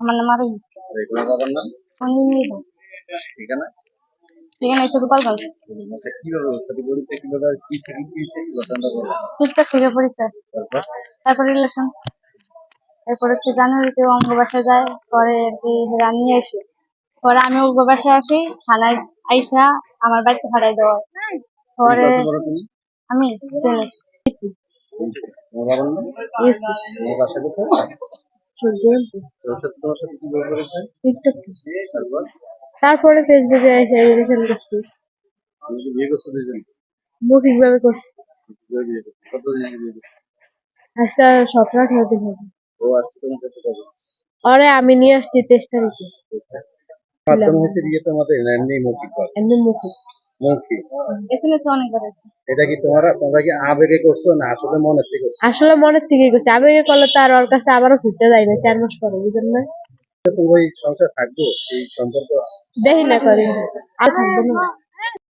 আমার নাম আরও তোমার বাবার নাম? অনিল মৃধা ঠিকানা? এখানে এসে গোপালগঞ্জ আচ্ছা কীভাবে সাথে গরিবটা কীভাবে কি থেকে? কি হয়েছে? ঘটনাটা বলো টিকটক থেকে পরিচয় তারপর? রিলেশন এরপর হচ্ছে জানুয়ারিতে অঙ্গ বাসায় যায়। পরে আর কি রানি আসে। পরে আমি অঙ্গ বাসায় আসি থানায় আইসা আমার বাড়িতে ভাড়াই দেওয়া পরে আমি বাবার নাম? বাসা কোথায়? তারপর ফেসবুকে এসে রিলেশন করছি। মৌখিক ভাবে করছি। আজকে সতেরো আঠারো দিন হবে। ওরে আমি নিয়ে আসছি তেইশ তারিখে। এমনি মৌখিক। ভাবে? এমনি মৌখিক মৌখিক এস এম এস অনেকবার আছে। এটা কি তোমরা তোমরা কি আবেগে করছ না আসলে মনের থেকে করছ? আসলে মনের থেকে গেছে আবেগে করলে তো আর ওর কাছে আবারও ছুটতে যাই না চার মাস পরে বুঝলেন না? তুমি সংসার থাকব এই সম্পর্ক? দেখি না করি। আর থাকব না।